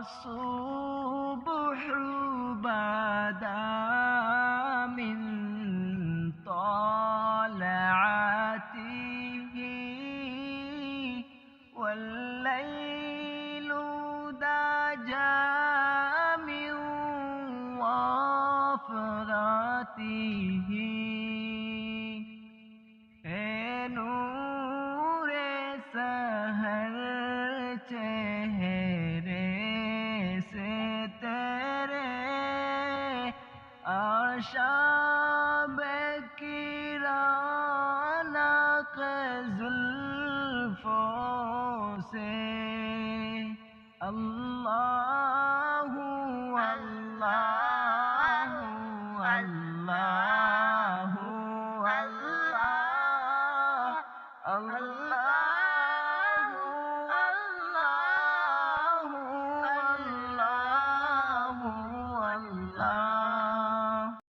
الصبح بدا من طالعته والليل دجى من وفراته شاب کرانا زلفوں سے اللہ اللہ اللہ اللہ اللہ